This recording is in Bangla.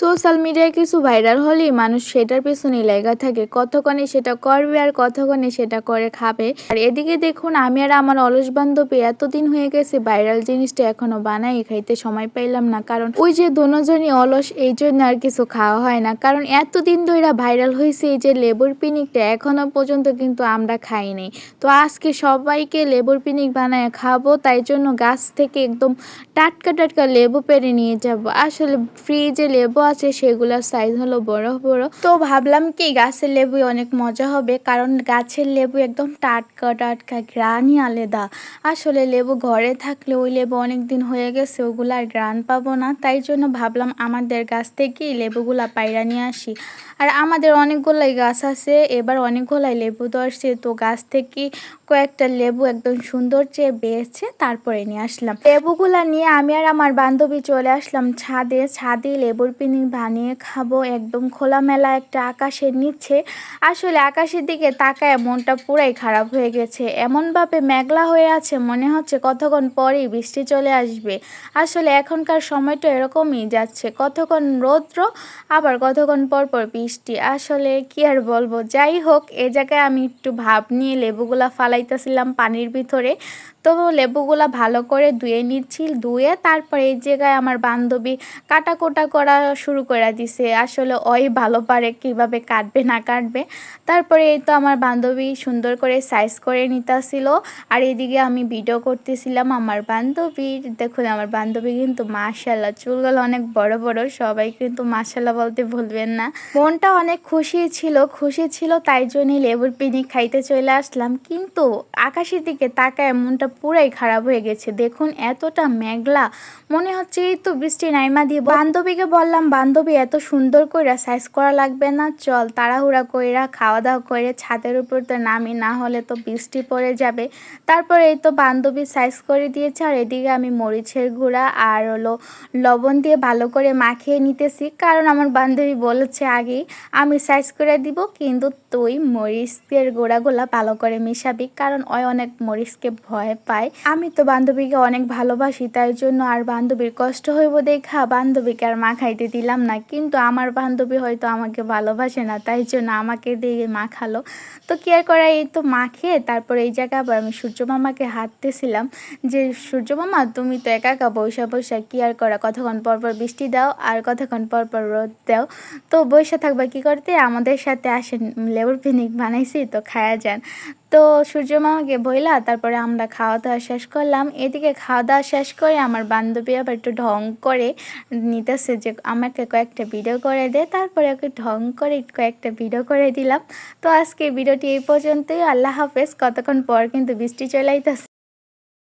সোশ্যাল মিডিয়ায় কিছু ভাইরাল হলেই মানুষ সেটার পেছনেই লেগা থাকে। কতক্ষণে সেটা করবে আর কতক্ষণে সেটা করে খাবে? আর এদিকে দেখুন, আমি আর আমার অলস বান্ধবী এতদিন হয়ে গেছে, ভাইরাল জিনিসটা এখনও বানাই খাইতে সময় পাইলাম না। কারণ ওই যে দুজনই অলস, এই জন্য আর কিছু খাওয়া হয় না। কারণ এতদিন ধরে ভাইরাল হয়েছে এই যে লেবুর পিনিকটা এখনও পর্যন্ত কিন্তু আমরা খাইনি তো আজকে সবাইকে লেবুর পিনিক বানায় খাব, তাই জন্য গাছ থেকে একদম টাটকা টাটকা লেবু পেরে নিয়ে যাব। আসলে ফ্রিজে লেবু আছে সেগুলোর সাইজ হলো বড় বড়। তো ভাবলাম কি, গাছের লেবু অনেক মজা হবে, কারণ গাছের লেবু একদম টাটকা টাটকা গ্রানই আলাদা। আসলে লেবু ঘরে থাকলে ওই লেবু অনেক দিন হয়ে গেছে, ওগুলো আর গ্রান পাবো না। তাই জন্য ভাবলাম আমাদের গাছ থেকেই লেবুগুলা পায়রা নিয়ে আসি। আর আমাদের অনেকগুলাই গাছ আছে, এবার অনেকগুলাই লেবু ধরছে তো গাছ থেকে কয়েকটা লেবু একদম সুন্দর চেয়ে বেয়েছে তারপরে নিয়ে আসলাম। লেবুগুলা নিয়ে আমি আর আমার বান্ধবী চলে আসলাম ছাদে। ছাদে লেবুর পিনি বানিয়ে খাব, একদম খোলামেলা একটা আকাশের নিচে আসলে আকাশের দিকে তাকায় মনটা পুরাই খারাপ হয়ে গেছে। এমনভাবে মেঘলা হয়ে আছে, মনে হচ্ছে কতক্ষণ পরেই বৃষ্টি চলে আসবে। আসলে এখনকার সময়টা এরকমই যাচ্ছে, কতক্ষণ রৌদ্র, আবার কতক্ষণ পর পর বৃষ্টি। আসলে কি আর বলব, যাই হোক, এ জায়গায় আমি একটু ভাব নিয়ে লেবুগুলা ফালাইতেছিলাম পানির ভিতরে। তো লেবুগুলা ভালো করে ধুয়ে নিচ্ছি, ধুয়ে তারপরে এই জায়গায় আমার বান্ধবী কাটা কোটা করা শুরু করে দিছে। আসলে ওই ভালো পারে কীভাবে কাটবে, না কাটবে। তারপরে এই তো আমার বান্ধবী সুন্দর করে সাইজ করে নিতেছিল। আর এদিকে আমি ভিডিও করতেছিলাম আমার বান্ধবীর। দেখুন, আমার বান্ধবী কিন্তু মাশাল্লাহ চুলগুলো অনেক বড় বড়, সবাই কিন্তু মাশাল্লাহ বলতে ভুলবেন না। মনটা অনেক খুশি ছিল খুশি ছিল, তাই জন্যই লেবুর পিনিক খাইতে চলে আসলাম। কিন্তু আকাশের দিকে তাকায় মনটা পুরাই খারাপ হয়ে গেছে। দেখুন, এতটা মেঘলা। মনে হচ্ছে এই তো বৃষ্টি নাইমা দিয়ে বান্ধবীকে বললাম, বান্ধবী, এত সুন্দর কইরা সাইজ করা লাগবে না। চল, তাড়াহুড়া কইরা খাওয়া দাওয়া করে ছাদের উপর তো নামি, না হলে তো বৃষ্টি পড়ে যাবে। তারপরে এই তো বান্ধবী সাইজ করে দিয়েছে, আর এদিকে আমি মরিচের গুঁড়া আর হলো লবণ দিয়ে ভালো করে মাখিয়ে নিতেছি। কারণ আমার বান্ধবী বলেছে আগেই, আমি সাইজ করে দিব, কিন্তু তুই মরিচের গোড়াগুলা ভালো করে মিশাবি। কারণ ওই অনেক মরিচকে ভয় পায়। আমি তো বান্ধবীকে অনেক ভালোবাসি, তাই জন্য আর বান্ধবীর কষ্ট হইব দেখা বান্ধবীকে আর মা খাইতে দিলাম না। কিন্তু আমার বান্ধবী হয়তো আমাকে ভালোবাসে না, তাই জন্য আমাকে দিয়ে মাখালো। তো কি আর করা, এই তো মাখে, তারপর এই জায়গায় আবার আমি সূর্য মামাকে হাঁটতেছিলাম যে, সূর্য মামা, তুমি তো একা একা বৈশা বৈশা কি আর করা? কতক্ষণ পর পর বৃষ্টি দাও আর কতক্ষণ পর পর রোদ দাও। তো বৈশা থাকবা কি করতে? আমাদের সাথে আসেন লেবুর পিনিক বানাইছি, তো খায়া যান। তো সূর্য মামাকে বইলা তারপরে আমরা খাওয়া দাওয়া শেষ করলাম। এদিকে খাওয়া দাওয়া শেষ করে আমার বান্ধবী আবার একটু ঢং করে নিতেছে যে, আমাকে কয়েকটা ভিডিও করে দে। তারপরে ওকে ঢং করে কয়েকটা ভিডিও করে দিলাম। তো আজকে ভিডিওটি এই পর্যন্তই। আল্লাহ হাফেজ। কতক্ষণ পর কিন্তু বৃষ্টি চলে আইতেছে।